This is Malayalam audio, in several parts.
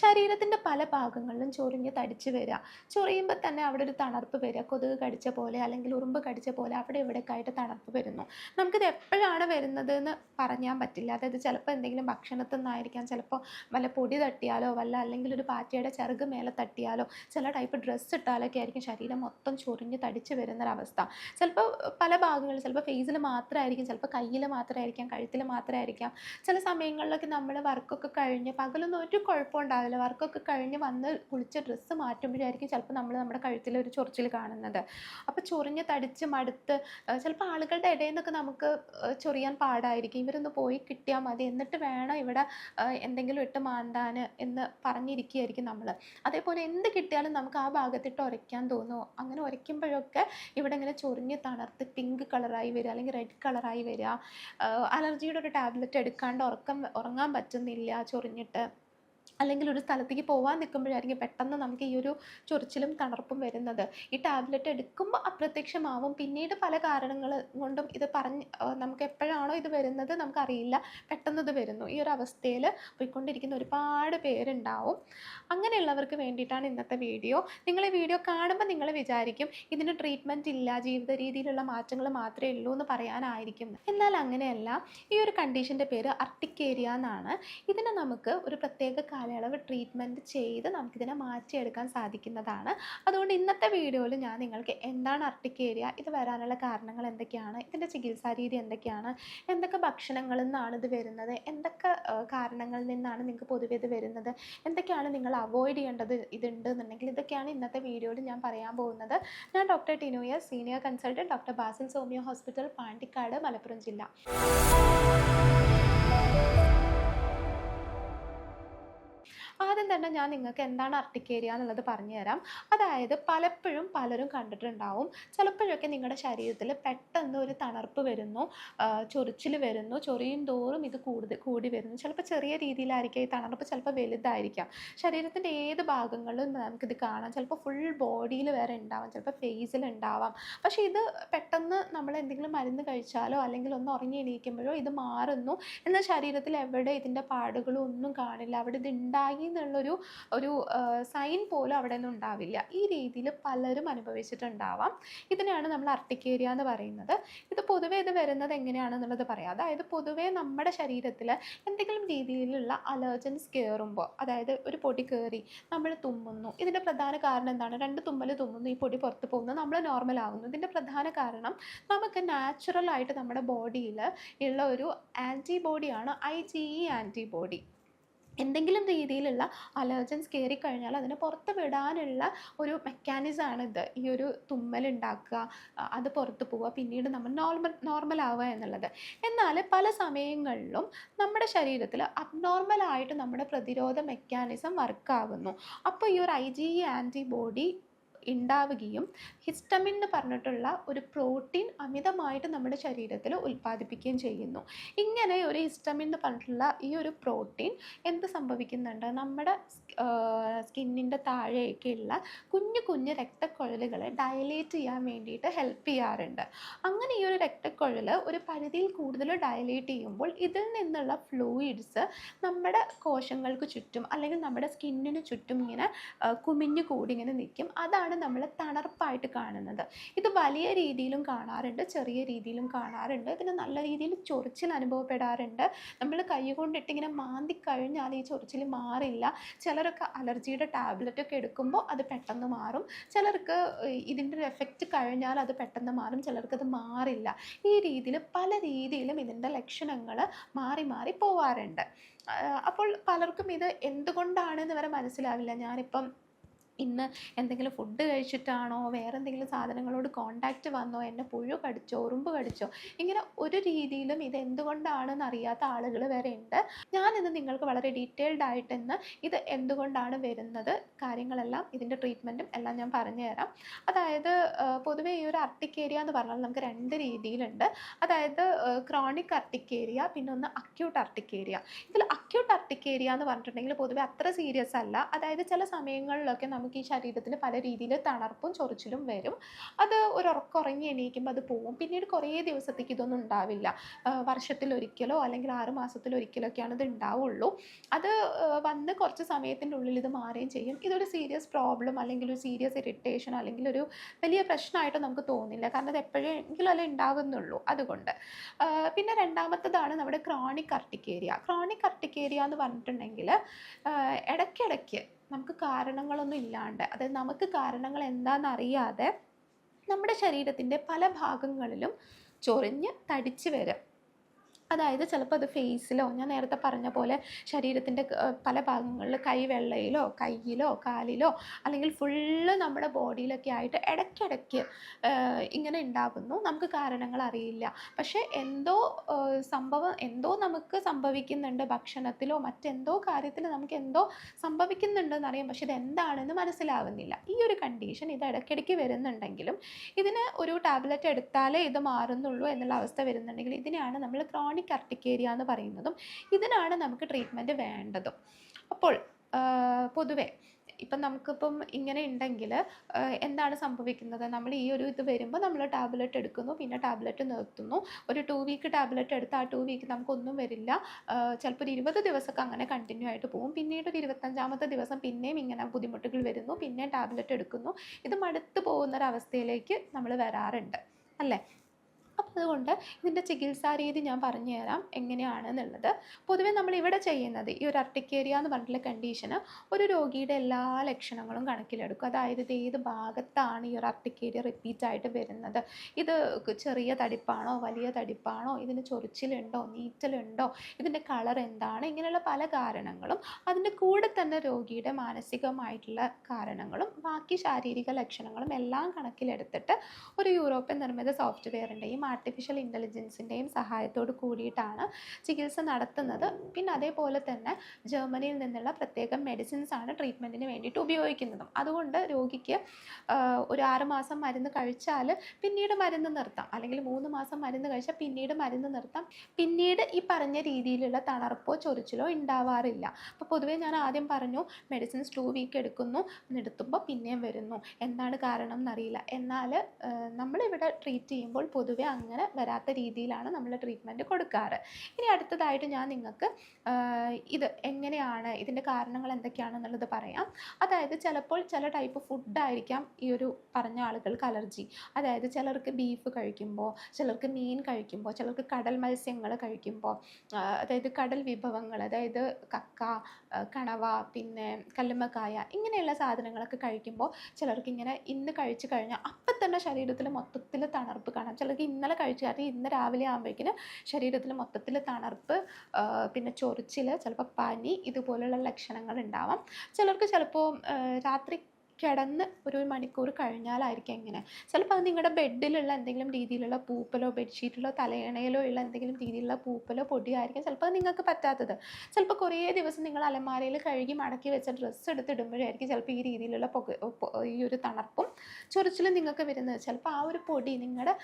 ശരീരത്തിന്റെ പല ഭാഗങ്ങളിലും ചൊറിഞ്ഞ് തടിച്ച് വരിക. ചൊറിയുമ്പോൾ തന്നെ അവിടെ ഒരു തണർപ്പ് വരിക. കൊതുക് കടിച്ച പോലെ അല്ലെങ്കിൽ ഉറുമ്പ് കടിച്ച പോലെ അവിടെ ഇവിടെയൊക്കെ ആയിട്ട് തണർപ്പ് വരുന്നു. നമുക്കിത് എപ്പോഴാണ് വരുന്നത് എന്ന് പറയാൻ പറ്റില്ല. അതായത് ചിലപ്പോൾ എന്തെങ്കിലും ഭക്ഷണത്തിൽ നിന്നായിരിക്കാം. ചിലപ്പോൾ വല്ല പൊടി തട്ടിയാലോ വല്ല അല്ലെങ്കിൽ ഒരു പാറ്റയുടെ ചിറക് മേലെ തട്ടിയാലോ ചില ടൈപ്പ് ഡ്രസ്സ് ഇട്ടാലൊക്കെ ആയിരിക്കും ശരീരം മൊത്തം ചൊറിഞ്ഞ് തടിച്ച് വരുന്നൊരവസ്ഥ. ചിലപ്പോൾ പല ഭാഗങ്ങളിൽ ചിലപ്പോൾ ഫേസിൽ മാത്രമായിരിക്കും ചിലപ്പോൾ കയ്യിൽ മാത്രമായിരിക്കാം കഴുത്തിൽ മാത്രമായിരിക്കാം ചില സമയങ്ങളിലൊക്കെ നമ്മൾ വർക്കൊക്കെ കഴിഞ്ഞ് പകലൊന്നും ഒരു കുഴപ്പം ഉണ്ടാവില്ല വർക്കൊക്കെ കഴിഞ്ഞ് വന്ന് കുളിച്ച് ഡ്രസ്സ് മാറ്റുമ്പോഴായിരിക്കും ചിലപ്പോൾ നമ്മൾ നമ്മുടെ കഴുത്തിൽ ഒരു ചൊറിച്ചിൽ കാണുന്നത്. അപ്പോൾ ചൊറിഞ്ഞ് തടിച്ച് മടുത്ത് ചിലപ്പോൾ ആളുകളുടെ ഇടയിൽ നിന്നൊക്കെ നമുക്ക് ചൊറിയാൻ പാടായിരിക്കും. ഇവരൊന്ന് പോയി കിട്ടിയാൽ മതി. എന്നിട്ട് വേണം ഇവിടെ എന്തെങ്കിലും ഇട്ട് മാന്താൻ എന്ന് പറഞ്ഞിരിക്കുകയായിരിക്കും നമ്മൾ അതേപോലെ എന്ത് കിട്ടിയാലും നമുക്ക് ആ ഭാഗത്തിട്ട് ഉരയ്ക്കാൻ തോന്നുമോ അങ്ങനെ ഉരയ്ക്കുമ്പോഴൊക്കെ ഇവിടെ ഇങ്ങനെ ചൊറിഞ്ഞ് തണർത്ത് പിങ്ക് കളറായി വരിക അല്ലെങ്കിൽ റെഡ് കളറായി വരിക. അലർജിയുടെ ഒരു ടാബ്ലറ്റ് എടുക്കാണ്ട് ഉറക്കം ഉറങ്ങാൻ പറ്റുന്നില്ല ചൊറിഞ്ഞിട്ട്. അല്ലെങ്കിൽ ഒരു സ്ഥലത്തേക്ക് പോകാൻ നിൽക്കുമ്പോഴായിരിക്കും പെട്ടെന്ന് നമുക്ക് ഈ ഒരു ചൊറിച്ചിലും തണർപ്പും വരുന്നത്. ഈ ടാബ്ലറ്റ് എടുക്കുമ്പോൾ അപ്രത്യക്ഷമാവും. പിന്നീട് പല കാരണങ്ങൾ കൊണ്ടും ഇത് പറഞ്ഞ് നമുക്ക് എപ്പോഴാണോ ഇത് വരുന്നത് നമുക്കറിയില്ല. പെട്ടെന്ന് ഇത് വരുന്നു. ഈ ഒരു അവസ്ഥയിൽ പോയിക്കൊണ്ടിരിക്കുന്ന ഒരുപാട് പേരുണ്ടാവും. അങ്ങനെയുള്ളവർക്ക് വേണ്ടിയിട്ടാണ് ഇന്നത്തെ വീഡിയോ. നിങ്ങൾ ഈ വീഡിയോ കാണുമ്പോൾ നിങ്ങൾ വിചാരിക്കും ഇതിന് ട്രീറ്റ്മെന്റ് ഇല്ല ജീവിത രീതിയിലുള്ള മാറ്റങ്ങൾ മാത്രമേ ഉള്ളൂ എന്ന് പറയാനായിരിക്കും. എന്നാൽ അങ്ങനെയല്ല. ഈ ഒരു കണ്ടീഷന്റെ പേര് അർട്ടിക്കേരിയ എന്നാണ്. ഇതിനെ നമുക്ക് ഒരു പ്രത്യേക കാലയളവ് ട്രീറ്റ്മെന്റ് ചെയ്ത് നമുക്കിതിനെ മാറ്റിയെടുക്കാൻ സാധിക്കുന്നതാണ്. അതുകൊണ്ട് ഇന്നത്തെ വീഡിയോയിൽ ഞാൻ നിങ്ങൾക്ക് എന്താണ് അർട്ടിക്കേരിയ ഇത് വരാനുള്ള കാരണങ്ങൾ എന്തൊക്കെയാണ് ഇതിന്റെ ചികിത്സാരീതി എന്തൊക്കെയാണ് എന്തൊക്കെ ഭക്ഷണങ്ങളിൽ നിന്നാണ് ഇത് വരുന്നത് എന്തൊക്കെ കാരണങ്ങളിൽ നിന്നാണ് നിങ്ങൾക്ക് പൊതുവേ ഇത് വരുന്നത് എന്തൊക്കെയാണ് നിങ്ങൾ അവോയ്ഡ് ചെയ്യേണ്ടത് ഇതുണ്ട് എന്നുണ്ടെങ്കിൽ ഇതൊക്കെയാണ് ഇന്നത്തെ വീഡിയോയിൽ ഞാൻ പറയാൻ പോകുന്നത്. ഞാൻ doctor Tinoya senior consultant doctor Basil homoeo hospital Pandikkad Malappuram ജില്ല. ആദ്യം തന്നെ ഞാൻ നിങ്ങൾക്ക് എന്താണ് അർട്ടിക്കേരിയ എന്നുള്ളത് പറഞ്ഞുതരാം. അതായത് പലപ്പോഴും പലരും കണ്ടിട്ടുണ്ടാവും. ചിലപ്പോഴൊക്കെ നിങ്ങളുടെ ശരീരത്തിൽ പെട്ടെന്ന് ഒരു തണർപ്പ് വരുന്നു. ചൊറിച്ചിൽ വരുന്നു. ചൊറിയും തോറും ഇത് കൂടുതൽ കൂടി വരുന്നു. ചിലപ്പോൾ ചെറിയ രീതിയിലായിരിക്കും ഈ തണർപ്പ് ചിലപ്പോൾ വലുതായിരിക്കാം. ശരീരത്തിന്റെ ഏത് ഭാഗങ്ങളിലും നമുക്കിത് കാണാം. ചിലപ്പോൾ ഫുൾ ബോഡിയിൽ വരെ ഉണ്ടാവാം. ചിലപ്പോൾ ഫേസിൽ ഉണ്ടാവാം. പക്ഷേ ഇത് പെട്ടെന്ന് നമ്മൾ എന്തെങ്കിലും മരുന്ന് കഴിച്ചാലോ അല്ലെങ്കിൽ ഒന്ന് ഉറങ്ങി എണീക്കുമ്പോഴോ ഇത് മാറുന്നു. എന്നാൽ ശരീരത്തിൽ എവിടെ ഇതിന്റെ പാടുകളും ഒന്നും കാണില്ല. അവിടെ ഇത് ഉണ്ടായി എന്നുള്ളൊരു ഒരു സൈൻ പോലും അവിടെ നിന്ന് ഉണ്ടാവില്ല. ഈ രീതിയിൽ പലരും അനുഭവിച്ചിട്ടുണ്ടാവാം. ഇതിനെയാണ് നമ്മൾ അർട്ടിക്കേരിയ എന്ന് പറയുന്നത്. ഇത് പൊതുവേ ഇത് വരുന്നത് എങ്ങനെയാണെന്നുള്ളത് പറയാം. അതായത് പൊതുവേ നമ്മുടെ ശരീരത്തിൽ എന്തെങ്കിലും രീതിയിലുള്ള അലർജൻസ് കയറുമ്പോൾ അതായത് ഒരു പൊടി കയറി നമ്മൾ തുമ്മുന്നു. ഇതിന്റെ പ്രധാന കാരണം എന്താണ്? രണ്ട് തുമ്മൽ തുമ്മുന്നു ഈ പൊടി പുറത്ത് പോകുന്നു നമ്മൾ നോർമൽ ആവുന്നു. ഇതിന്റെ പ്രധാന കാരണം നമുക്ക് നാച്ചുറൽ ആയിട്ട് നമ്മുടെ ബോഡിയിൽ ഉള്ള ഒരു ആന്റിബോഡിയാണ് ഐ ജി ഇ ആന്റിബോഡി എന്തെങ്കിലും രീതിയിലുള്ള അലർജൻസ് കയറിക്കഴിഞ്ഞാൽ അതിനെ പുറത്ത് വിടാനുള്ള ഒരു മെക്കാനിസമാണിത് ഈ ഒരു തുമ്മൽ ഉണ്ടാക്കുക അത് പുറത്ത് പോവുക പിന്നീട് നമ്മൾ നോർമൽ നോർമൽ ആവുക എന്നുള്ളത്. എന്നാൽ പല സമയങ്ങളിലും നമ്മുടെ ശരീരത്തിൽ അബ്നോർമൽ ആയിട്ട് നമ്മുടെ പ്രതിരോധ മെക്കാനിസം വർക്കാകുന്നു അപ്പോൾ ഈ ഒരു ഐ ജി ഇ ആന്റിബോഡി ഉണ്ടാവുകയും ഹിസ്റ്റമിൻ എന്ന് പറഞ്ഞിട്ടുള്ള ഒരു പ്രോട്ടീൻ അമിതമായിട്ട് നമ്മുടെ ശരീരത്തിൽ ഉൽപ്പാദിപ്പിക്കുകയും ചെയ്യുന്നു. ഇങ്ങനെ ഒരു ഹിസ്റ്റമിൻ എന്ന് പറഞ്ഞിട്ടുള്ള ഈ ഒരു പ്രോട്ടീൻ എന്ത് സംഭവിക്കുന്നുണ്ട്? നമ്മുടെ സ്കിന്നിന്റെ താഴെയൊക്കെയുള്ള കുഞ്ഞു കുഞ്ഞു രക്തക്കുഴലുകളെ ഡയലേറ്റ് ചെയ്യാൻ വേണ്ടിയിട്ട് ഹെൽപ്പ് ചെയ്യാറുണ്ട്. അങ്ങനെ ഈ ഒരു രക്തക്കുഴൽ ഒരു പരിധിയിൽ കൂടുതൽ ഡയലേറ്റ് ചെയ്യുമ്പോൾ ഇതിൽ നിന്നുള്ള ഫ്ലൂയിഡ്സ് നമ്മുടെ കോശങ്ങൾക്ക് ചുറ്റും അല്ലെങ്കിൽ നമ്മുടെ സ്കിന്നിന് ചുറ്റും ഇങ്ങനെ കുമിഞ്ഞു കൂടി ഇങ്ങനെ നിൽക്കും. അതാണ് നമ്മൾ തണർപ്പായിട്ട് കാണുന്നത്. ഇത് വലിയ രീതിയിലും കാണാറുണ്ട് ചെറിയ രീതിയിലും കാണാറുണ്ട്. ഇതിന് നല്ല രീതിയിൽ ചൊറിച്ചിൽ അനുഭവപ്പെടാറുണ്ട്. നമ്മൾ കൈ കൊണ്ടിട്ട് ഇങ്ങനെ മാന്തി കഴിഞ്ഞാൽ ഈ ചൊറിച്ചിൽ മാറില്ല. ചിലരൊക്കെ അലർജിയുടെ ടാബ്ലറ്റ് ഒക്കെ എടുക്കുമ്പോൾ അത് പെട്ടെന്ന് മാറും. ചിലർക്ക് ഇതിന്റെ എഫക്റ്റ് കഴിഞ്ഞാൽ അത് പെട്ടെന്ന് മാറും. ചിലർക്ക് അത് മാറില്ല. ഈ രീതിയിൽ പല രീതിയിലും ഇതിന്റെ ലക്ഷണങ്ങൾ മാറി മാറി പോവാറുണ്ട്. അപ്പോൾ പലർക്കും ഇത് എന്തുകൊണ്ടാണെന്ന് വരെ മനസ്സിലാവില്ല. ഞാനിപ്പം ഇന്ന് എന്തെങ്കിലും ഫുഡ് കഴിച്ചിട്ടാണോ? വേറെ എന്തെങ്കിലും സാധനങ്ങളോട് കോണ്ടാക്റ്റ് വന്നോ? എന്നെ പുഴു കടിച്ചോ? ഉറുമ്പ് കടിച്ചോ? ഇങ്ങനെ ഒരു രീതിയിലും ഇത് എന്തുകൊണ്ടാണെന്ന് അറിയാത്ത ആളുകൾ വരെ ഉണ്ട്. ഞാനിന്ന് നിങ്ങൾക്ക് വളരെ ഡീറ്റെയിൽഡ് ആയിട്ട് ഇന്ന് ഇത് എന്തുകൊണ്ടാണ് വരുന്നത് കാര്യങ്ങളെല്ലാം ഇതിന്റെ ട്രീറ്റ്മെന്റും എല്ലാം ഞാൻ പറഞ്ഞുതരാം അതായത് പൊതുവെ ഈ ഒരു അർട്ടിക്കേരിയ എന്ന് പറഞ്ഞാൽ നമുക്ക് രണ്ട് രീതിയിലുണ്ട്. അതായത് ക്രോണിക് അർട്ടിക്കേരിയ പിന്നെ ഒന്ന് അക്യൂട്ട് അർട്ടിക്കേരിയ ഇതിൽ അക്യൂട്ട് അർട്ടിക്കേരിയ എന്ന് പറഞ്ഞിട്ടുണ്ടെങ്കിൽ പൊതുവെ അത്ര സീരിയസ് അല്ല. അതായത് ചില സമയങ്ങളിലൊക്കെ നമുക്ക് നമുക്ക് ഈ ശരീരത്തിൽ പല രീതിയിൽ തണർപ്പും ചൊറിച്ചിലും വരും. അത് ഒരു ഉറക്കം ഉറങ്ങി എണീക്കുമ്പോൾ അത് പോവും പിന്നീട് കുറേ ദിവസത്തേക്ക് ഇതൊന്നും ഉണ്ടാവില്ല. വർഷത്തിലൊരിക്കലോ അല്ലെങ്കിൽ ആറ് മാസത്തിലൊരിക്കലോ ഒക്കെയാണ് ഇത് ഉണ്ടാവുള്ളൂ. അത് വന്ന് കുറച്ച് സമയത്തിന്റെ ഉള്ളിൽ ഇത് മാറുകയും ചെയ്യും. ഇതൊരു സീരിയസ് പ്രോബ്ലം അല്ലെങ്കിൽ ഒരു സീരിയസ് ഇറിറ്റേഷൻ അല്ലെങ്കിൽ ഒരു വലിയ പ്രശ്നമായിട്ട് നമുക്ക് തോന്നില്ല. കാരണം അത് എപ്പോഴെങ്കിലും അല്ല ഉണ്ടാവുന്നുള്ളൂ അതുകൊണ്ട്. പിന്നെ രണ്ടാമത്തതാണ് നമ്മുടെ ക്രോണിക് അർട്ടിക്കേരിയ ക്രോണിക് അർട്ടിക്കേരിയ എന്ന് പറഞ്ഞിട്ടുണ്ടെങ്കിൽ ഇടയ്ക്കിടയ്ക്ക് നമുക്ക് കാരണങ്ങളൊന്നും ഇല്ലാണ്ട് അതായത് നമുക്ക് കാരണങ്ങൾ എന്താണെന്ന് അറിയാതെ നമ്മുടെ ശരീരത്തിന്റെ പല ഭാഗങ്ങളിലും ചൊറിഞ്ഞ് തടിച്ച് വരും. അതായത് ചിലപ്പോൾ അത് ഫേസിലോ ഞാൻ നേരത്തെ പറഞ്ഞ പോലെ ശരീരത്തിന്റെ പല ഭാഗങ്ങളിൽ കൈവെള്ളയിലോ കയ്യിലോ കാലിലോ അല്ലെങ്കിൽ ഫുള്ള് നമ്മുടെ ബോഡിയിലൊക്കെ ആയിട്ട് ഇടയ്ക്കിടയ്ക്ക് ഇങ്ങനെ ഉണ്ടാകുന്നു. നമുക്ക് കാരണങ്ങൾ അറിയില്ല. പക്ഷേ എന്തോ സംഭവം എന്തോ നമുക്ക് സംഭവിക്കുന്നുണ്ട് ഭക്ഷണത്തിലോ മറ്റെന്തോ കാര്യത്തിൽ നമുക്ക് എന്തോ സംഭവിക്കുന്നുണ്ടെന്ന് അറിയാം. പക്ഷേ ഇത് എന്താണെന്ന് മനസ്സിലാവുന്നില്ല. ഈ ഒരു കണ്ടീഷൻ ഇത് ഇടയ്ക്കിടയ്ക്ക് വരുന്നുണ്ടെങ്കിലും ഇതിന് ഒരു ടാബ്ലറ്റ് എടുത്താലേ ഇത് മാറുന്നുള്ളൂ എന്നുള്ള അവസ്ഥ വരുന്നുണ്ടെങ്കിൽ ഇതിനെയാണ് നമ്മൾ ക്രോണിക് ക്രോണിക് അർട്ടിക്കേരിയ എന്ന് പറയുന്നതും ഇതിനാണ് നമുക്ക് ട്രീറ്റ്മെന്റ് വേണ്ടതും. അപ്പോൾ പൊതുവേ ഇപ്പം നമുക്കിപ്പം ഇങ്ങനെ ഉണ്ടെങ്കിൽ എന്താണ് സംഭവിക്കുന്നത്? നമ്മൾ ഈ ഒരു ഇത് വരുമ്പോൾ നമ്മൾ ടാബ്ലറ്റ് എടുക്കുന്നു പിന്നെ ടാബ്ലറ്റ് നിർത്തുന്നു. ഒരു ടു വീക്ക് ടാബ്ലറ്റ് എടുത്ത് ആ ടു വീക്ക് നമുക്കൊന്നും വരില്ല. ചിലപ്പോൾ ഒരു ഇരുപത് ദിവസമൊക്കെ അങ്ങനെ കണ്ടിന്യൂ ആയിട്ട് പോകും. പിന്നീട് ഒരു ഇരുപത്തഞ്ചാമത്തെ ദിവസം പിന്നെയും ഇങ്ങനെ ബുദ്ധിമുട്ടുകൾ വരുന്നു പിന്നെ ടാബ്ലറ്റ് എടുക്കുന്നു. ഇത് മടുത്തു പോകുന്നൊരവസ്ഥയിലേക്ക് നമ്മൾ വരാറുണ്ട്. അല്ലേ? അപ്പോൾ അതുകൊണ്ട് ഇതിന്റെ ചികിത്സാ രീതി ഞാൻ പറഞ്ഞു തരാം എങ്ങനെയാണെന്നുള്ളത്. പൊതുവേ നമ്മൾ ഇവിടെ ചെയ്യുന്നത് ഈ ഒരു അർട്ടിക്കേരിയ എന്ന് പറഞ്ഞിട്ടുള്ള കണ്ടീഷന് ഒരു രോഗിയുടെ എല്ലാ ലക്ഷണങ്ങളും കണക്കിലെടുക്കും. അതായത് ഇത് ഏത് ഭാഗത്താണ് ഈ ഒരു അർട്ടിക്കേരിയ റിപ്പീറ്റ് ആയിട്ട് വരുന്നത്? ഇത് ചെറിയ തടിപ്പാണോ വലിയ തടിപ്പാണോ ഇതിന് ചൊറിച്ചിലുണ്ടോ നീറ്റലുണ്ടോ ഇതിന്റെ കളർ എന്താണ്? ഇങ്ങനെയുള്ള പല കാരണങ്ങളും അതിന്റെ കൂടെ തന്നെ രോഗിയുടെ മാനസികമായിട്ടുള്ള കാരണങ്ങളും ബാക്കി ശാരീരിക ലക്ഷണങ്ങളും എല്ലാം കണക്കിലെടുത്തിട്ട് ഒരു യൂറോപ്യൻ നിർമ്മിത സോഫ്റ്റ്വെയറിന്റെയും ആർട്ടിഫിഷ്യൽ ഇന്റലിജൻസിന്റെയും സഹായത്തോട് കൂടിയിട്ടാണ് ചികിത്സ നടത്തുന്നത്. പിന്നെ അതേപോലെ തന്നെ ജർമ്മനിയിൽ നിന്നുള്ള പ്രത്യേകം മെഡിസിൻസ് ആണ് ട്രീറ്റ്മെന്റിന് വേണ്ടിയിട്ട് ഉപയോഗിക്കുന്നതും. അതുകൊണ്ട് രോഗിക്ക് ഒരു ആറ് മാസം മരുന്ന് കഴിച്ചാൽ പിന്നീട് മരുന്ന് നിർത്താം. അല്ലെങ്കിൽ മൂന്ന് മാസം മരുന്ന് കഴിച്ചാൽ പിന്നീട് മരുന്ന് നിർത്താം. പിന്നീട് ഈ പറഞ്ഞ രീതിയിലുള്ള തണർപ്പോ ചൊറിച്ചിലോ ഉണ്ടാവാറില്ല. അപ്പോൾ പൊതുവേ ഞാൻ ആദ്യം പറഞ്ഞു മെഡിസിൻസ് ടു വീക്ക് എടുക്കുന്നു എടുത്തുമ്പോൾ പിന്നെയും വരുന്നു. എന്താണ് കാരണം എന്നറിയില്ല എന്നാൽ നമ്മളിവിടെ ട്രീറ്റ് ചെയ്യുമ്പോൾ പൊതുവെ അങ്ങനെ വരാത്ത രീതിയിലാണ് നമ്മൾ ട്രീറ്റ്മെന്റ് കൊടുക്കാറ്. ഇനി അടുത്തതായിട്ട് ഞാൻ നിങ്ങൾക്ക് ഇത് എങ്ങനെയാണ് ഇതിന്റെ കാരണങ്ങൾ എന്തൊക്കെയാണെന്നുള്ളത് പറയാം. അതായത് ചിലപ്പോൾ ചില ടൈപ്പ് ഫുഡായിരിക്കാം ഈ ഒരു പറഞ്ഞ ആളുകൾക്ക് അലർജി അതായത് ചിലർക്ക് ബീഫ് കഴിക്കുമ്പോൾ ചിലർക്ക് മീൻ കഴിക്കുമ്പോൾ ചിലർക്ക് കടൽ മത്സ്യങ്ങൾ കഴിക്കുമ്പോൾ അതായത് കടൽ വിഭവങ്ങൾ അതായത് കക്ക കണവ പിന്നെ കല്ലുമ്മക്കായ ഇങ്ങനെയുള്ള സാധനങ്ങളൊക്കെ കഴിക്കുമ്പോൾ ചിലർക്ക് ഇങ്ങനെ ഇന്ന് കഴിച്ചു കഴിഞ്ഞാൽ അപ്പം തന്നെ ശരീരത്തിൽ മൊത്തത്തിൽ തണുപ്പ് കാണാം. ചിലർക്ക് ഇന്നലെ കഴിച്ചു. കാരണം ഇന്ന് രാവിലെ ആകുമ്പോഴേക്കിന് ശരീരത്തിൽ മൊത്തത്തിൽ തണുപ്പ് പിന്നെ ചൊറിച്ചിൽ ചിലപ്പോൾ പനി ഇതുപോലുള്ള ലക്ഷണങ്ങൾ ഉണ്ടാവാം. ചിലർക്ക് ചിലപ്പോൾ രാത്രി കിടന്ന് ഒരു മണിക്കൂർ കഴിഞ്ഞാലായിരിക്കും എങ്ങനെ. ചിലപ്പോൾ അത് നിങ്ങളുടെ ബെഡിലുള്ള എന്തെങ്കിലും രീതിയിലുള്ള പൂപ്പലോ ബെഡ്ഷീറ്റിലോ തലയണയിലോ ഉള്ള എന്തെങ്കിലും രീതിയിലുള്ള പൂപ്പലോ പൊടിയായിരിക്കും ചിലപ്പോൾ നിങ്ങൾക്ക് പറ്റാത്തത്. ചിലപ്പോൾ കുറേ ദിവസം നിങ്ങൾ അലമാരയിൽ കഴുകി മടക്കി വെച്ച ഡ്രസ്സ് എടുത്തിടുമ്പോഴായിരിക്കും ചിലപ്പോൾ ഈ രീതിയിലുള്ള പുക ഈ ഒരു തണുപ്പും ചൊറിച്ചിലും നിങ്ങൾക്ക് വരുന്നത്. ചിലപ്പോൾ ആ ഒരു പൊടി നിങ്ങളുടെ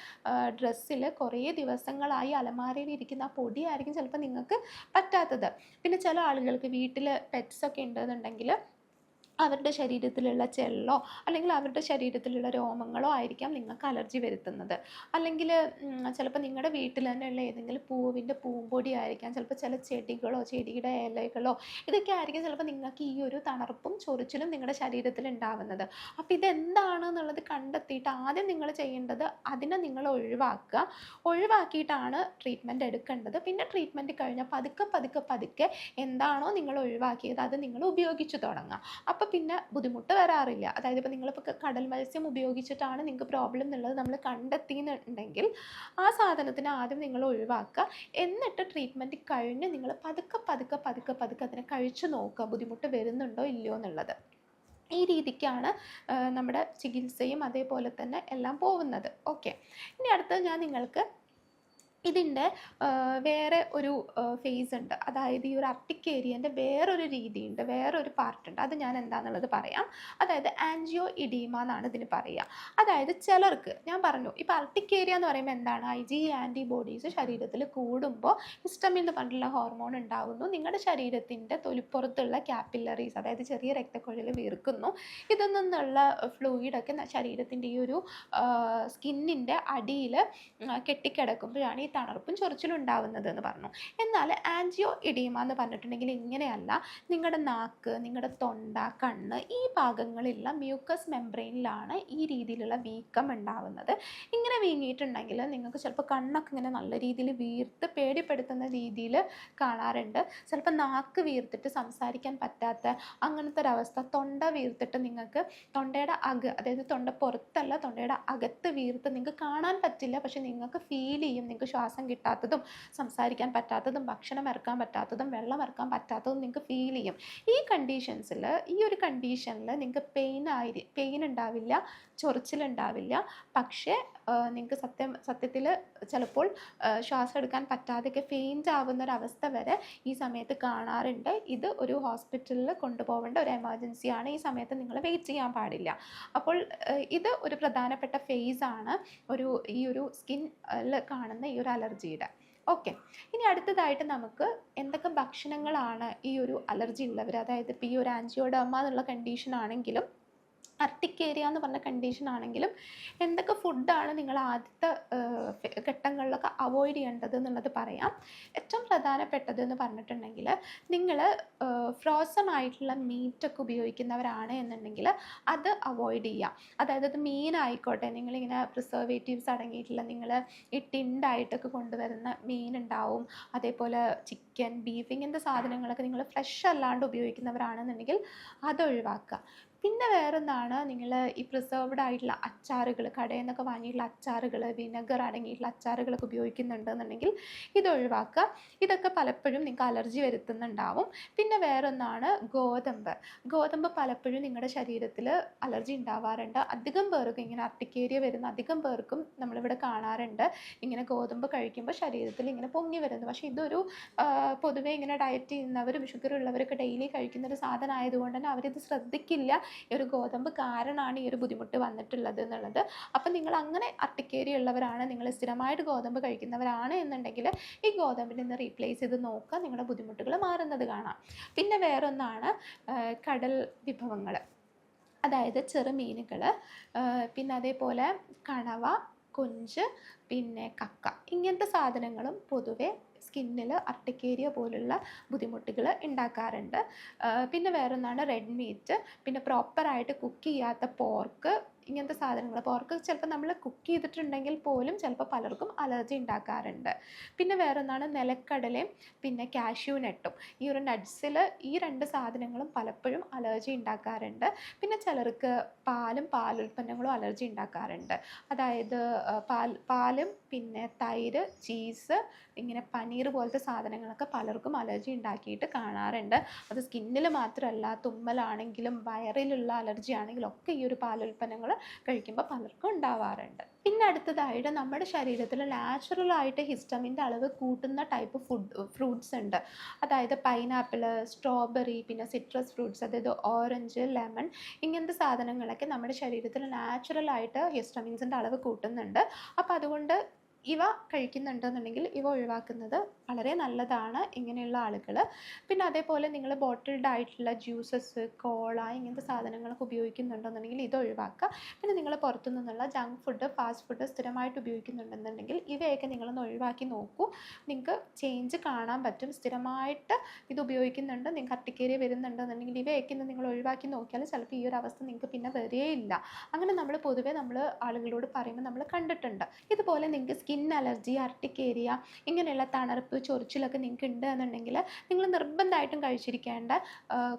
ഡ്രസ്സിൽ കുറേ ദിവസങ്ങളായി അലമാരയിൽ ഇരിക്കുന്ന ആ പൊടിയായിരിക്കും ചിലപ്പോൾ നിങ്ങൾക്ക് പറ്റാത്തത്. പിന്നെ ചില ആളുകൾക്ക് വീട്ടിൽ പെറ്റ്സൊക്കെ ഉണ്ടെന്നുണ്ടെങ്കിൽ അവരുടെ ശരീരത്തിലുള്ള ചെള്ളോ അല്ലെങ്കിൽ അവരുടെ ശരീരത്തിലുള്ള രോമങ്ങളോ ആയിരിക്കാം നിങ്ങൾക്ക് അലർജി വരുത്തുന്നത്. അല്ലെങ്കിൽ ചിലപ്പോൾ നിങ്ങളുടെ വീട്ടിൽ തന്നെയുള്ള ഏതെങ്കിലും പൂവിന്റെ പൂമ്പൊടി ആയിരിക്കാം ചിലപ്പോൾ ചില ചെടികളോ ചെടിയുടെ ഇലകളോ ഇതൊക്കെ ആയിരിക്കും ചിലപ്പോൾ നിങ്ങൾക്ക് ഈ ഒരു തണുപ്പും ചൊറിച്ചിലും നിങ്ങളുടെ ശരീരത്തിൽ ഉണ്ടാവുന്നത്. അപ്പോൾ ഇതെന്താണെന്നുള്ളത് കണ്ടെത്തിയിട്ട് ആദ്യം നിങ്ങൾ ചെയ്യേണ്ടത് അതിനെ നിങ്ങൾ ഒഴിവാക്കുക. ഒഴിവാക്കിയിട്ടാണ് ട്രീറ്റ്മെന്റ് എടുക്കേണ്ടത്. പിന്നെ ട്രീറ്റ്മെന്റ് കഴിഞ്ഞാൽ പതുക്കെ പതുക്കെ പതുക്കെ എന്താണോ നിങ്ങൾ ഒഴിവാക്കിയത് അത് നിങ്ങൾ ഉപയോഗിച്ചു തുടങ്ങുക. അപ്പോൾ പിന്നെ ബുദ്ധിമുട്ട് വരാറില്ല. അതായത് ഇപ്പോൾ നിങ്ങളിപ്പോൾ കടൽ മത്സ്യം ഉപയോഗിച്ചിട്ടാണ് നിങ്ങൾക്ക് പ്രോബ്ലം എന്നുള്ളത് നമ്മൾ കണ്ടെത്തിയെന്നുണ്ടെങ്കിൽ ആ സാധനത്തിന് ആദ്യം നിങ്ങൾ ഒഴിവാക്കുക. എന്നിട്ട് ട്രീറ്റ്മെന്റ് കഴിഞ്ഞ് നിങ്ങൾ പതുക്കെ പതുക്കെ പതുക്കെ പതുക്കെ അതിനെ കഴിച്ചു നോക്കുക. ബുദ്ധിമുട്ട് വരുന്നുണ്ടോ ഇല്ലയോ എന്നുള്ളത്. ഈ രീതിക്കാണ് നമ്മുടെ ചികിത്സയും അതേപോലെ തന്നെ എല്ലാം പോകുന്നത്. ഓക്കെ. ഇനി അടുത്തത് ഞാൻ നിങ്ങൾക്ക് ഇതിന്റെ വേറെ ഒരു ഫേസ് ഉണ്ട്. അതായത് ഈ ഒരു അർട്ടിക്കേരിയന്റെ വേറൊരു രീതിയുണ്ട് വേറൊരു പാർട്ടുണ്ട് അത് ഞാൻ എന്താണെന്നുള്ളത് പറയാം. അതായത് ആൻജിയോ ഇഡീമ എന്നാണ് ഇതിന് പറയുക. അതായത് ചിലർക്ക് ഞാൻ പറഞ്ഞു ഇപ്പോൾ അർട്ടിക്കേരിയ എന്ന് പറയുമ്പോൾ എന്താണ്? ഐ ജി ആന്റിബോഡീസ് ശരീരത്തിൽ കൂടുമ്പോൾ ഹിസ്റ്റമിൻ എന്ന് പറഞ്ഞിട്ടുള്ള ഹോർമോൺ ഉണ്ടാകുന്നു. നിങ്ങളുടെ ശരീരത്തിന്റെ തൊലിപ്പുറത്തുള്ള ക്യാപ്പില്ലറീസ് അതായത് ചെറിയ രക്തക്കുഴൽ വീർക്കുന്നു. ഇതിൽ നിന്നുള്ള ഫ്ലൂയിഡൊക്കെ ശരീരത്തിന്റെ ഈ ഒരു സ്കിന്നിന്റെ അടിയിൽ കെട്ടിക്കിടക്കുമ്പോഴാണ് ഈ തണുപ്പും ചൊറിച്ചിലും ഉണ്ടാവുന്നത് എന്ന് പറഞ്ഞു. എന്നാൽ ആൻജിയോ ഇഡീമ എന്ന് പറഞ്ഞിട്ടുണ്ടെങ്കിൽ ഇങ്ങനെയല്ല. നിങ്ങളുടെ നാക്ക് നിങ്ങളുടെ തൊണ്ട കണ്ണ് ഈ ഭാഗങ്ങളിലുള്ള മ്യൂക്കസ് മെംബ്രെയിനിലാണ് ഈ രീതിയിലുള്ള വീക്കം ഉണ്ടാവുന്നത്. ഇങ്ങനെ വീങ്ങിയിട്ടുണ്ടെങ്കിൽ നിങ്ങൾക്ക് ചിലപ്പോൾ കണ്ണൊക്കെ ഇങ്ങനെ നല്ല രീതിയിൽ വീർത്ത് പേടിപ്പെടുത്തുന്ന രീതിയിൽ കാണാറുണ്ട്. ചിലപ്പോൾ നാക്ക് വീർത്തിട്ട് സംസാരിക്കാൻ പറ്റാത്ത അങ്ങനത്തെ ഒരവസ്ഥ തൊണ്ട വീർത്തിട്ട് നിങ്ങൾക്ക് തൊണ്ടയുടെ അക അതായത് തൊണ്ട പുറത്തല്ല തൊണ്ടയുടെ അകത്ത് വീർത്ത് നിങ്ങൾക്ക് കാണാൻ പറ്റില്ല പക്ഷെ നിങ്ങൾക്ക് ഫീൽ ചെയ്യും നിങ്ങൾക്ക് ശ്വാസം കിട്ടാത്തതും സംസാരിക്കാൻ പറ്റാത്തതും ഭക്ഷണം ഇറക്കാൻ പറ്റാത്തതും വെള്ളം ഇറക്കാൻ പറ്റാത്തതും നിങ്ങൾക്ക് ഫീൽ ചെയ്യും. ഈ കണ്ടീഷൻസിൽ ഈ ഒരു കണ്ടീഷനിൽ നിങ്ങൾക്ക് പെയിൻ ആയി പെയിൻ ഉണ്ടാവില്ല. ചൊറിച്ചിലുണ്ടാവില്ല. പക്ഷേ നിങ്ങൾക്ക് സത്യം സത്യത്തിൽ ചിലപ്പോൾ ശ്വാസം എടുക്കാൻ പറ്റാതെയൊക്കെ ഫെയിന്റ് ആവുന്ന ഒരു അവസ്ഥ വരെ ഈ സമയത്ത് കാണാറുണ്ട്. ഇത് ഒരു ഹോസ്പിറ്റലിൽ കൊണ്ടുപോകേണ്ട ഒരു എമർജൻസിയാണ് ഈ സമയത്ത് നിങ്ങൾ വെയിറ്റ് ചെയ്യാൻ പാടില്ല. അപ്പോൾ ഇത് ഒരു പ്രധാനപ്പെട്ട ഫേസ് ആണ് ഒരു ഈ ഒരു സ്കിന്നിൽ കാണുന്ന ഈ ഒരു അലർജിയുടെ. ഓക്കെ ഇനി അടുത്തതായിട്ട് നമുക്ക് എന്തൊക്കെ ഭക്ഷണങ്ങളാണ് ഈ ഒരു അലർജി ഉള്ളവർ അതായത് ഇപ്പോൾ ഈ ഒരു ആൻജിയോഡർമ എന്നുള്ള കണ്ടീഷൻ ആണെങ്കിലും അർട്ടിക്കേരിയ എന്ന് പറഞ്ഞ കണ്ടീഷൻ ആണെങ്കിലും എന്തൊക്കെ ഫുഡാണ് നിങ്ങൾ ആദ്യത്തെ ഘട്ടങ്ങളിലൊക്കെ അവോയ്ഡ് ചെയ്യേണ്ടത് എന്നുള്ളത് പറയാം. ഏറ്റവും പ്രധാനപ്പെട്ടത് എന്ന് പറഞ്ഞിട്ടുണ്ടെങ്കിൽ നിങ്ങൾ ഫ്രോസൺ ആയിട്ടുള്ള മീറ്റൊക്കെ ഉപയോഗിക്കുന്നവരാണ് എന്നുണ്ടെങ്കിൽ അത് അവോയ്ഡ് ചെയ്യാം അതായത് അത് മീനായിക്കോട്ടെ നിങ്ങളിങ്ങനെ പ്രിസർവേറ്റീവ്സ് അടങ്ങിയിട്ടുള്ള നിങ്ങൾ ഈ ടിൻഡായിട്ടൊക്കെ കൊണ്ടുവരുന്ന മീൻ ഉണ്ടാവും. അതേപോലെ ചിക്കൻ ബീഫ് ഇങ്ങനത്തെ സാധനങ്ങളൊക്കെ നിങ്ങൾ ഫ്രഷ് അല്ലാണ്ട് ഉപയോഗിക്കുന്നവരാണെന്നുണ്ടെങ്കിൽ അത് ഒഴിവാക്കുക. പിന്നെ വേറെന്താണ്? നിങ്ങൾ ഈ പ്രിസർവ്ഡ് ആയിട്ടുള്ള അച്ചാറുകൾ കടയിൽ നിന്നൊക്കെ വാങ്ങിയിട്ടുള്ള അച്ചാറുകൾ വിനെഗർ അടങ്ങിയിട്ടുള്ള അച്ചാറുകളൊക്കെ ഉപയോഗിക്കുന്നുണ്ടെന്നുണ്ടെങ്കിൽ ഇത് ഒഴിവാക്കുക. ഇതൊക്കെ പലപ്പോഴും നിങ്ങൾക്ക് അലർജി വരുത്തുന്നുണ്ടാവും. പിന്നെ വേറൊന്നാണ് ഗോതമ്പ്. ഗോതമ്പ് പലപ്പോഴും നിങ്ങളുടെ ശരീരത്തിൽ അലർജി ഉണ്ടാവാറുണ്ട്. അധികം പേർക്കും ഇങ്ങനെ അർട്ടിക്കേരിയ വരുന്ന അധികം പേർക്കും നമ്മളിവിടെ കാണാറുണ്ട്. ഇങ്ങനെ ഗോതമ്പ് കഴിക്കുമ്പോൾ ശരീരത്തിൽ ഇങ്ങനെ പൊങ്ങി വരുന്നു. പക്ഷേ ഇതൊരു പൊതുവേ ഇങ്ങനെ ഡയറ്റ് ചെയ്യുന്നവരും ഷുഗർ ഉള്ളവരൊക്കെ ഡെയിലി കഴിക്കുന്ന ഒരു സാധനം ആയതുകൊണ്ട് തന്നെ അവരിത് ശ്രദ്ധിക്കില്ല. ഈ ഒരു ഗോതമ്പ് കാരണമാണ് ഈ ഒരു ബുദ്ധിമുട്ട് വന്നിട്ടുള്ളത് എന്നുള്ളത്. അപ്പം നിങ്ങൾ അങ്ങനെ അട്ടിക്കേരി ഉള്ളവരാണ് നിങ്ങൾ സ്ഥിരമായിട്ട് ഗോതമ്പ് കഴിക്കുന്നവരാണ് എന്നുണ്ടെങ്കിൽ ഈ ഗോതമ്പിൽ ഒന്ന് റീപ്ലേസ് ചെയ്ത് നോക്കുക നിങ്ങളുടെ ബുദ്ധിമുട്ടുകൾ മാറുന്നത് കാണാം. പിന്നെ വേറൊന്നാണ് കടൽ വിഭവങ്ങൾ. അതായത് ചെറുമീനുകൾ പിന്നെ അതേപോലെ കണവ കൊഞ്ച് പിന്നെ കക്ക. ഇങ്ങനത്തെ സാധനങ്ങളും പൊതുവെ സ്കിന്നിൽ അർട്ടിക്കേരിയ പോലുള്ള ബുദ്ധിമുട്ടുകൾ ഉണ്ടാക്കാറുണ്ട് പിന്നെ വേറൊന്നാണ് റെഡ് മീറ്റ് പിന്നെ പ്രോപ്പറായിട്ട് കുക്ക് ചെയ്യാത്ത പോർക്ക് ഇങ്ങനത്തെ സാധനങ്ങൾ പോർക്ക് ചിലപ്പോൾ നമ്മൾ കുക്ക് ചെയ്തിട്ടുണ്ടെങ്കിൽ പോലും ചിലപ്പോൾ പലർക്കും അലർജി ഉണ്ടാക്കാറുണ്ട് പിന്നെ വേറൊന്നാണ് നിലക്കടലയും പിന്നെ കാഷ്യൂ നട്ടും ഈ ഒരു നട്ട്സിൽ ഈ രണ്ട് സാധനങ്ങളും പലപ്പോഴും അലർജി ഉണ്ടാക്കാറുണ്ട് പിന്നെ ചിലർക്ക് പാലും പാലുൽപ്പന്നങ്ങളും അലർജി ഉണ്ടാക്കാറുണ്ട് അതായത് പാൽ പാലും പിന്നെ തൈര് ചീസ് ഇങ്ങനെ പനീർ പോലത്തെ സാധനങ്ങളൊക്കെ പലർക്കും അലർജി ഉണ്ടാക്കിയിട്ട് കാണാറുണ്ട്. അത് സ്കിന്നിൽ മാത്രമല്ല തുമ്മലാണെങ്കിലും വയറിലുള്ള അലർജി ആണെങ്കിലും ഒക്കെ ഈ ഒരു പാലുൽപ്പന്നങ്ങൾ കഴിക്കുമ്പോൾ പലർക്കും ഉണ്ടാവാറുണ്ട്. പിന്നെ അടുത്തതായിട്ട് നമ്മുടെ ശരീരത്തിൽ നാച്ചുറലായിട്ട് ഹിസ്റ്റമിന്റെ അളവ് കൂട്ടുന്ന ടൈപ്പ് ഫുഡ് ഫ്രൂട്ട്സ് ഉണ്ട്. അതായത് പൈനാപ്പിൾ സ്ട്രോബെറി പിന്നെ സിട്രസ് ഫ്രൂട്ട്സ് അതായത് ഓറഞ്ച് ലെമൺ ഇങ്ങനത്തെ സാധനങ്ങളൊക്കെ നമ്മുടെ ശരീരത്തിൽ നാച്ചുറലായിട്ട് ഹിസ്റ്റമിൻസിന്റെ അളവ് കൂട്ടുന്നുണ്ട്. അപ്പോൾ അതുകൊണ്ട് കൊണ്ട് ഇവ കഴിക്കുന്നുണ്ടെന്നുണ്ടെങ്കിൽ ഇവ ഒഴിവാക്കുന്നത് വളരെ നല്ലതാണ് ഇങ്ങനെയുള്ള ആളുകൾ പിന്നെ അതേപോലെ നിങ്ങൾ ബോട്ടിൽഡ് ആയിട്ടുള്ള ജ്യൂസസ് കോള ഇങ്ങനത്തെ സാധനങ്ങളൊക്കെ ഉപയോഗിക്കുന്നുണ്ടെന്നുണ്ടെങ്കിൽ ഇത് ഒഴിവാക്കുക. പിന്നെ നിങ്ങൾ പുറത്തു നിന്നുള്ള ജങ്ക് ഫുഡ് ഫാസ്റ്റ് ഫുഡ് സ്ഥിരമായിട്ട് ഉപയോഗിക്കുന്നുണ്ടെന്നുണ്ടെങ്കിൽ ഇവയൊക്കെ നിങ്ങളൊന്ന് ഒഴിവാക്കി നോക്കൂ. നിങ്ങൾക്ക് ചേഞ്ച് കാണാൻ പറ്റും. സ്ഥിരമായിട്ട് ഇത് ഉപയോഗിക്കുന്നുണ്ട് നിങ്ങൾക്ക് അട്ടിക്കേരി വരുന്നുണ്ടെന്നുണ്ടെങ്കിൽ ഇവയൊക്കെ നിങ്ങൾ ഒഴിവാക്കി നോക്കിയാൽ ചിലപ്പോൾ ഈ ഒരു അവസ്ഥ നിങ്ങൾക്ക് പിന്നെ വരികയില്ല അങ്ങനെ നമ്മൾ പൊതുവേ നമ്മൾ ആളുകളോട് പറയുമ്പോൾ നമ്മൾ കണ്ടിട്ടുണ്ട്. ഇതുപോലെ നിങ്ങൾക്ക് സ്കിൻ അലർജി അർട്ടിക്കേരിയ ഇങ്ങനെയുള്ള തണുപ്പ് ചൊറിച്ചിലൊക്കെ നിങ്ങൾക്ക് ഉണ്ട് എന്നുണ്ടെങ്കിൽ നിങ്ങൾ നിർബന്ധമായിട്ടും കഴിച്ചിരിക്കേണ്ട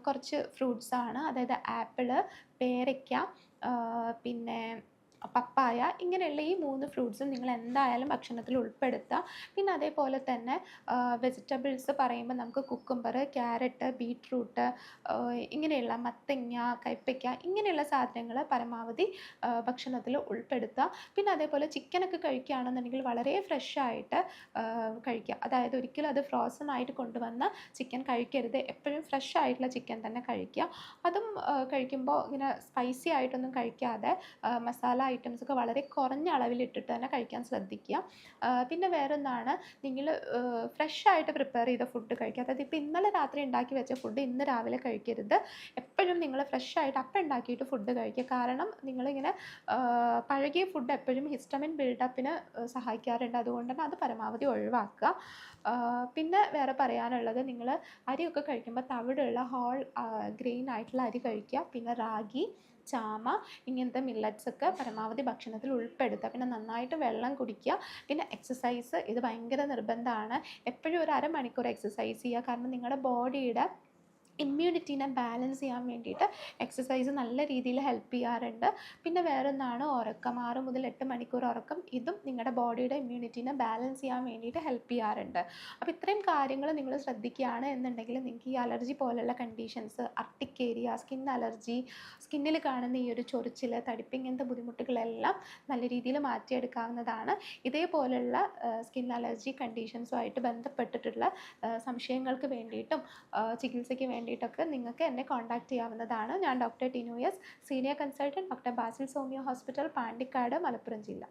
കുറച്ച് ഫ്രൂട്ട്സാണ് അതായത് ആപ്പിൾ പേരയ്ക്ക പിന്നെ പപ്പായ ഇങ്ങനെയുള്ള ഈ മൂന്ന് ഫ്രൂട്ട്സും നിങ്ങൾ എന്തായാലും ഭക്ഷണത്തിൽ ഉൾപ്പെടുത്തുക പിന്നെ അതേപോലെ തന്നെ വെജിറ്റബിൾസ് പറയുമ്പോൾ നമുക്ക് കുക്കുംബർ ക്യാരറ്റ് ബീട്രൂട്ട് ഇങ്ങനെയുള്ള മത്തങ്ങ കൈപ്പയ്ക്ക ഇങ്ങനെയുള്ള സാധനങ്ങൾ പരമാവധി ഭക്ഷണത്തിൽ ഉൾപ്പെടുത്തുക പിന്നെ അതേപോലെ ചിക്കനൊക്കെ കഴിക്കുകയാണെന്നുണ്ടെങ്കിൽ വളരെ ഫ്രഷ് ആയിട്ട് കഴിക്കുക. അതായത് ഒരിക്കലും അത് ഫ്രോസൺ ആയിട്ട് കൊണ്ടുവന്ന ചിക്കൻ കഴിക്കരുത്. എപ്പോഴും ഫ്രഷ് ആയിട്ടുള്ള ചിക്കൻ തന്നെ കഴിക്കുക. അതും കഴിക്കുമ്പോൾ ഇങ്ങനെ സ്പൈസി ആയിട്ടൊന്നും കഴിക്കാതെ മസാല ഐറ്റംസ് ഒക്കെ വളരെ കുറഞ്ഞ അളവിൽ ഇട്ടിട്ട് തന്നെ കഴിക്കാൻ ശ്രദ്ധിക്കുക. പിന്നെ വേറൊന്നാണ് നിങ്ങൾ ഫ്രഷ് ആയിട്ട് പ്രിപ്പയർ ചെയ്ത ഫുഡ് കഴിക്കുക. അതായത് ഇപ്പോൾ ഇന്നലെ രാത്രി ഉണ്ടാക്കി വെച്ച ഫുഡ് ഇന്ന് രാവിലെ കഴിക്കരുത്. എപ്പോഴും നിങ്ങൾ ഫ്രഷ് ആയിട്ട് അപ്പം ഉണ്ടാക്കിയിട്ട് ഫുഡ് കഴിക്കുക. കാരണം നിങ്ങളിങ്ങനെ പഴകിയ ഫുഡ് എപ്പോഴും ഹിസ്റ്റമിൻ ബിൽഡപ്പിന് സഹായിക്കാറുണ്ട്. അതുകൊണ്ട് തന്നെ അത് പരമാവധി ഒഴിവാക്കുക. പിന്നെ വേറെ പറയാനുള്ളത് നിങ്ങൾ അരിയൊക്കെ കഴിക്കുമ്പോൾ തവിടുള്ള ഹോൾ ഗ്രെയിൻ ആയിട്ടുള്ള അരി കഴിക്കുക. പിന്നെ റാഗി ചാമ ഇങ്ങനത്തെ മില്ലറ്റ്സ് ഒക്കെ പരമാവധി ഭക്ഷണത്തിൽ ഉൾപ്പെടുത്തുക. പിന്നെ നന്നായിട്ട് വെള്ളം കുടിക്കുക. പിന്നെ എക്സസൈസ് ഇത് ഭയങ്കര നിർബന്ധമാണ്. എപ്പോഴും ഒരു അരമണിക്കൂർ എക്സസൈസ് ചെയ്യുക. കാരണം നിങ്ങളുടെ ബോഡിയുടെ ഇമ്മ്യൂണിറ്റീനെ ബാലൻസ് ചെയ്യാൻ വേണ്ടിയിട്ട് എക്സസൈസ് നല്ല രീതിയിൽ ഹെൽപ്പ് ചെയ്യാറുണ്ട്. പിന്നെ വേറൊന്നാണ് ഉറക്കം. ആറ് മുതൽ എട്ട് മണിക്കൂർ ഉറക്കം. ഇതും നിങ്ങളുടെ ബോഡിയുടെ ഇമ്മ്യൂണിറ്റീനെ ബാലൻസ് ചെയ്യാൻ വേണ്ടിയിട്ട് ഹെൽപ്പ് ചെയ്യാറുണ്ട്. അപ്പോൾ ഇത്രയും കാര്യങ്ങൾ നിങ്ങൾ ശ്രദ്ധിക്കുകയാണ് എന്നുണ്ടെങ്കിൽ നിങ്ങൾക്ക് ഈ അലർജി പോലുള്ള കണ്ടീഷൻസ് അർട്ടിക് ഏരിയ സ്കിൻ അലർജി സ്കിന്നിൽ കാണുന്ന ഈ ഒരു ചൊറിച്ചിൽ തടിപ്പ് ഇങ്ങനത്തെ ബുദ്ധിമുട്ടുകളെല്ലാം നല്ല രീതിയിൽ മാറ്റിയെടുക്കാവുന്നതാണ്. ഇതേപോലുള്ള സ്കിൻ അലർജി കണ്ടീഷൻസുമായിട്ട് ബന്ധപ്പെട്ടിട്ടുള്ള സംശയങ്ങൾക്ക് വേണ്ടിയിട്ടും ചികിത്സയ്ക്ക് വേണ്ടിയിട്ടൊക്കെ നിങ്ങൾക്ക് എന്നെ കോൺടാക്ട് ചെയ്യാവുന്നതാണ്. ഞാൻ doctor Tinu S senior consultant doctor Basil homoeo hospital Pandikkad Malappuram ജില്ല.